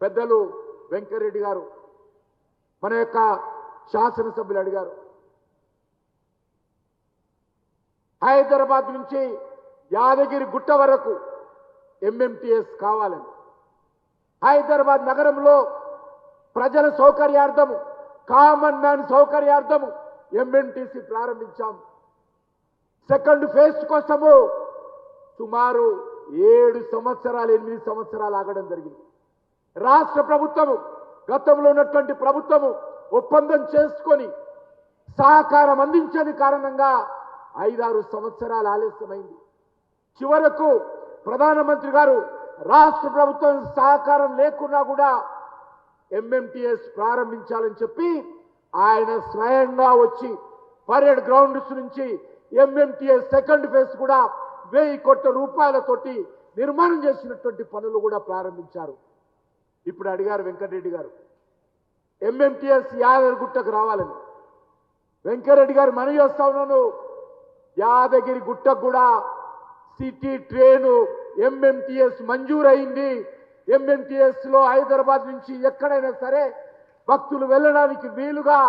పెద్దలు వెంకరెడ్డి గారు మన యొక్క శాసనసభ్యులు అడిగారు. హైదరాబాద్ నుంచి యాదగిరి గుట్ట వరకు ఎంఎంటీఎస్ కావాలని హైదరాబాద్ నగరంలో ప్రజల సౌకర్యార్థము కామన్ మ్యాన్ సౌకర్యార్థము ఎంఎంటీసీ ప్రారంభించాం. సెకండ్ ఫేజ్ కోసము సుమారు ఏడు సంవత్సరాలు ఎనిమిది సంవత్సరాలు ఆగడం జరిగింది. రాష్ట్ర ప్రభుత్వము గతంలో ఉన్నటువంటి ప్రభుత్వము ఒప్పందం చేసుకొని సహకారం అందించని కారణంగా ఐదారు సంవత్సరాలు ఆలస్యమైంది. చివరకు ప్రధానమంత్రి గారు రాష్ట్ర ప్రభుత్వం సహకారం లేకున్నా కూడా ఎంఎంటీఎస్ ప్రారంభించాలని చెప్పి ఆయన స్వయంగా వచ్చి పరేడ్ గ్రౌండ్స్ నుంచి ఎంఎంటిఎస్ సెకండ్ ఫేజ్ కూడా వెయ్యి కోట్ల రూపాయలతోటి నిర్మాణం చేసినటువంటి పనులు కూడా ప్రారంభించారు. ఇప్పుడు అడిగారు వెంకటరెడ్డి గారు. ఎంఎంటీఎస్ యాదగిరిగుట్టకు రావాలని. వెంకరెడ్డి గారు మనవి చేస్తా ఉన్నాను. యాదగిరి గుట్టకు కూడా సిటీ ట్రైను ఎంఎంటీఎస్ మంజూరైంది. అయింది ఎంఎంటీఎస్లో హైదరాబాద్ నుంచి ఎక్కడైనా సరే భక్తులు వెళ్ళడానికి వీలుగా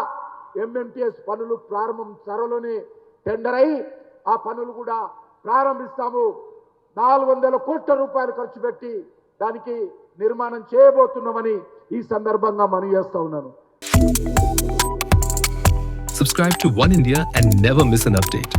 ఎంఎంటీఎస్ పనులు ప్రారంభం త్వరలోనే టెండర్ అయి ఆ పనులు కూడా ప్రారంభిస్తాము. నాలుగు వందల కోట్ల రూపాయలు ఖర్చు పెట్టి దానికి నిర్మాణం చేయబోతున్నామని ఈ సందర్భంగా మనవి చేస్తా ఉన్నాను Subscribe to One India and never miss an update.